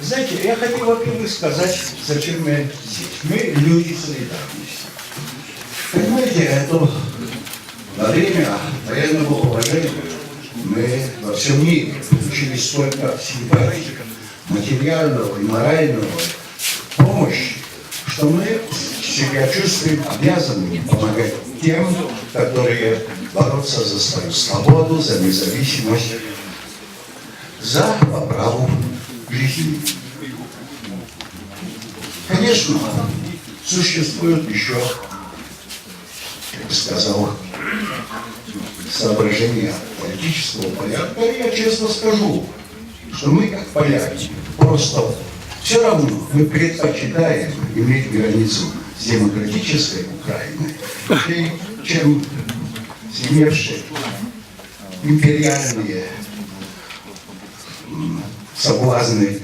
Знаете, я хотел, во-первых, сказать, зачем мы здесь. Мы люди солидарности. Понимаете, это во время военного положения мы во всем мире получили столько симпатий, материального и морального помощи, что мы себя чувствуем обязанными помогать тем, которые борются за свою свободу, за независимость, за поправу жизни. Конечно, существует еще, я бы сказал, соображения политического порядка, и я честно скажу, что мы, как поляки, просто все равно мы предпочитаем иметь границу с демократической Украиной, чем с имевшей империальные соблазны.